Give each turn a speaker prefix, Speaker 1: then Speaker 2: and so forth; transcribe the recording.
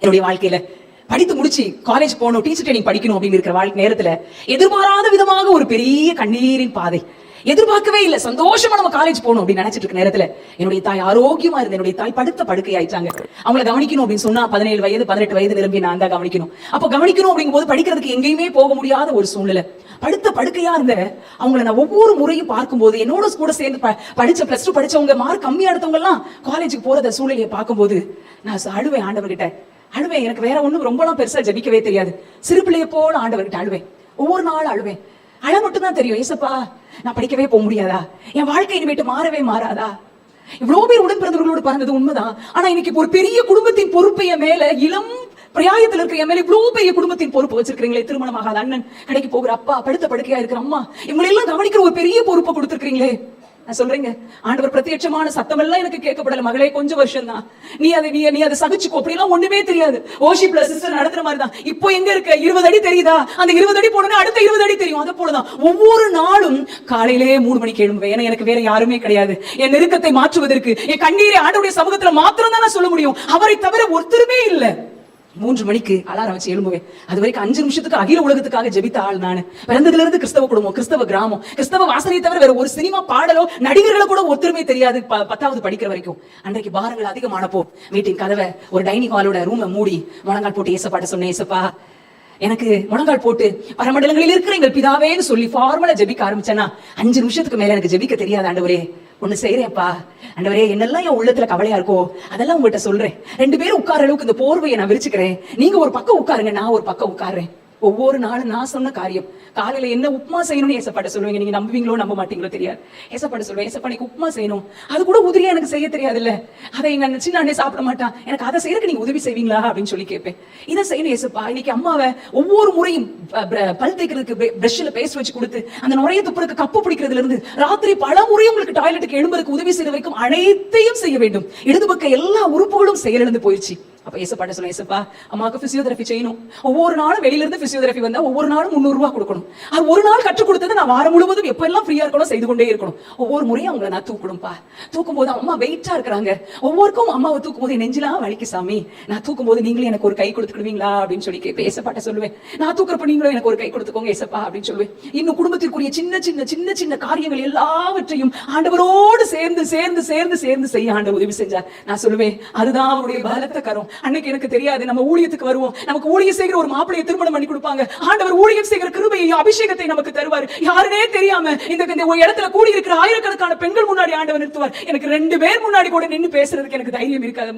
Speaker 1: என்னுடைய வாழ்க்கையில. படித்து முடிச்சு காலேஜ் போகணும் டீச்சர் ட்ரைனிங் படிக்கணும் அப்படின்னு இருக்கிற வாழ்க்கை நேரத்துல எதிர்பாராத விதமாக ஒரு பெரிய கண்ணீரின் பாதை. எதிர்பார்க்கவே இல்ல. சந்தோஷமா நம்ம காலேஜ் போகணும் அப்படின்னு நினைச்சிட்டு இருக்க நேரத்துல என்னுடைய தாய் ஆரோக்கியமா இருந்த என்னுடைய தாய் படுத்த படுக்கை ஆயிட்டாங்க அவங்கள கவனிக்கணும் அப்படின்னு சொன்னா பதினேழு வயது பதினெட்டு வயது நிரம்பி நான் தான் கவனிக்கணும். அப்ப கவனிக்கணும் அப்படிங்கும் போது படிக்கிறதுக்கு எங்கேயுமே போக முடியாத ஒரு சூழ்நிலை. படுத்த படுக்கையா இருந்த அவங்கள நான் ஒவ்வொரு முறையும் பார்க்கும்போது என்னோட கூட சேர்ந்து ப- படிச்ச பிளஸ் டூ படிச்சவங்க மார்க் கம்மியா எடுத்தவங்க எல்லாம் காலேஜுக்கு போறத சூழ்நிலையை பார்க்கும்போது நான் அழுவேன் ஆண்டவர்கிட்ட. அழுவேன். எனக்கு வேற ஒண்ணும் ரொம்பலாம் பெருசா ஜபிக்கவே தெரியாது. சிறு பிள்ளைய போல ஆண்டவர்கிட்ட அழுவேன். ஒவ்வொரு நாள் அழுவேன். அழ மட்டும் தான் தெரியும். ஏசப்பா நான் படிக்கவே போக முடியாதா? என் வாழ்க்கை இனிமேட்டு மாறவே மாறாதா? இவ்வளவு பேர் உடன் பிறந்தவர்களோடு பறந்தது உண்மைதான். ஆனா இன்னைக்கு ஒரு பெரிய குடும்பத்தின் பொறுப்பைய மேல இளம் பிரயாயத்தில் இருக்கிற என் மேல இவ்வளவு பெரிய குடும்பத்தின் பொறுப்பு வச்சிருக்கீங்களே திருமணமாகாத அண்ணன் கடைக்கு போகிற அப்பா படுத்த படுக்கையா இருக்கிற அம்மா இவங்களை எல்லாம் கவனிக்கிற ஒரு பெரிய பொறுப்பை கொடுத்துருக்கீங்களே சொல்றேங்க ஆண்டவர் பிரத்யட்சமான சத்தம் எல்லாம் எனக்கு கேட்கப்படல. மகளே கொஞ்சம் வருஷம் தான் நீ அதை நீ நீ அதை சகிச்சுக்கோ. அப்படிலாம் ஒண்ணுமே தெரியாது. ஓஷி பிளஸ் சிஸ்டர் நடத்துற மாதிரி தான் இப்போ எங்க இருக்க? இருபது அடி தெரியுதா? அந்த இருபது அடி போனோம்னா அடுத்த இருபது அடி தெரியும். அதை போலதான். ஒவ்வொரு நாளும் காலையிலே மூணு மணிக்கு எழும்புவேன். ஏன்னா எனக்கு வேற யாருமே கிடையாது. என் நெருக்கத்தை மாற்றுவதற்கு என் கண்ணீரை ஆண்டவுடைய சமூகத்துல மாத்திரம் தான் நான் சொல்ல முடியும். அவரை தவிர ஒருத்தருமே இல்லை. மூன்று மணிக்கு அலாரம் வச்சு எழும்புவேன். அது வரைக்கும் அஞ்சு நிமிஷத்துக்கு அகில உலகத்துக்காக ஜெபித்த ஆள் நான். பிறந்ததுல இருந்து கிறிஸ்தவ குடும்பம் கிறிஸ்தவ கிராமம் கிறிஸ்தவ வாசனை தவிர வேற ஒரு சினிமா பாடலோ நடிகர்களை கூட ஒத்துருமே தெரியாது பத்தாவது படிக்கிற வரைக்கும். அன்றைக்கு பாரங்கள் அதிகமானப்போ வீட்டின் கதவை ஒரு டைனிங் ஹாலோட ரூமை மூடி முழங்கால் போட்டு ஏசப்பாட்ட சொன்னேன் ஏசப்பா எனக்கு முழங்கால் போட்டு பரமண்டலங்களில் இருக்கிற எங்கள் பிதாவேன்னு சொல்லி ஃபார்மலா ஜெபிக்க ஆரம்பிச்சேன்னா அஞ்சு நிமிஷத்துக்கு மேல எனக்கு ஜெபிக்க தெரியாது ஆண்டவரே. ஒண்ணு செய்யறேன்ப்பா ஆண்டவரே என்னெல்லாம் என் உள்ளத்துல கவலையா இருக்கோ அதெல்லாம் உங்கள்கிட்ட சொல்றேன். ரெண்டு பேரும் உட்கார அளவுக்கு இந்த போர்வையை நான் விரிச்சுக்கிறேன். நீங்க ஒரு பக்கம் உட்காருங்க நான் ஒரு பக்கம் உட்காருறேன். ஒவ்வொரு நாளும் நான் சொன்ன காரியம். காலையில என்ன உப்புமா செய்யணும்னு ஏசப்பாட்ட சொல்லுவீங்க. நீங்க நம்புவீங்களோ நம்ப மாட்டீங்களோ தெரியாது. ஏசப்பாட்ட சொல்லுவேன் ஏசப்பா எனக்கு உப்புமா செய்யணும். அது கூட உதிரியா எனக்கு செய்ய தெரியாதுல்ல. அதை எங்க சின்ன அண்ணே சாப்பிட மாட்டான். எனக்கு அதை செய்யறதுக்கு நீங்க உதவி செய்வீங்களா அப்படின்னு சொல்லி கேட்பேன். இதை செய்யணும் ஏசப்பா. இன்னைக்கு அம்மாவை ஒவ்வொரு முறையும் பல் தேய்க்கிறதுக்கு பிரஷ்ல பேஸ்ட் வச்சு கொடுத்து அந்த நுரைய துப்புறதுக்கு கப்பு பிடிக்கிறதுல இருந்து ராத்திரி பல முறை உங்களுக்கு டாய்லெட்டுக்கு எழும்புறதுக்கு உதவி செய்த வரைக்கும் அனைத்தையும் செய்ய வேண்டும். இடது பக்க எல்லா உறுப்புகளும் செயலிழந்து போயிடுச்சு. அப்போ ஏசப்பாட்ட சொல்ல ஏசப்பா அம்மாவுக்கு ஃபிசியோதெரபி செய்யணும். ஒவ்வொரு நாளும் வெளியில இருந்து பிசியோதெரபி வந்தா ஒவ்வொரு நாளும் முந்நூறுரூவா கொடுக்கணும். அது ஒரு நாள் கற்றுக் கொடுத்தது நான் வாரம் முழுவதும் எப்பெல்லாம் ஃப்ரீயாக ஃப்ரீயா இருக்கணும் செய்து கொண்டே இருக்கணும். ஒவ்வொரு முறையும் அவங்கள நான் தூக்கணும்ப்பா. தூக்கும் போது அம்மா வெயிட்டா இருக்கிறாங்க. ஒவ்வொருக்கும் அம்மாவை தூக்கும் போது நெஞ்சிலாம் வலிக்கு சாமி. நான் தூக்கும் போது நீங்களும் எனக்கு ஒரு கை கொடுத்துக்கிடுவீங்களா? அப்படின்னு சொல்லி கேட்பேன் ஏசப்பாட்ட சொல்லுவேன். நான் தூக்குறப்ப நீங்களும் எனக்கு ஒரு கை கொடுத்துக்கோங்க ஏசப்பா அப்படின்னு சொல்லுவேன். இன்னும் குடும்பத்திற்குரிய சின்ன சின்ன சின்ன சின்ன காரியங்கள் எல்லாவற்றையும் ஆண்டவரோடு சேர்ந்து சேர்ந்து சேர்ந்து சேர்ந்து செய்ய ஆண்டவர் உதவி செஞ்சார். நான் சொல்லுவேன் அதுதான் அவருடைய பலத்த கரம். அன்னைக்கு எனக்கு தெரியாது. நம்ம ஊழியத்துக்கு வருவோம். நமக்கு ஊழியம் செய்கிற ஒரு மாப்பிளையை திருமணம் பண்ணி கொடுப்பாங்க. ஆண்டவர் ஊழியம் செய்கிற கிருபையையும் அபிஷேகத்தை நமக்கு தருவார். யாருனே தெரியாம இந்த ஒரு இடத்துல கூடி இருக்கிற ஆயிரக்கணக்கான பெண்கள் முன்னாடி ஆண்டவர் நிறுத்துவார். எனக்கு ரெண்டு பேர் முன்னாடி கூட நின்னு பேசுறதுக்கு எனக்கு தைரியம் இருக்காது.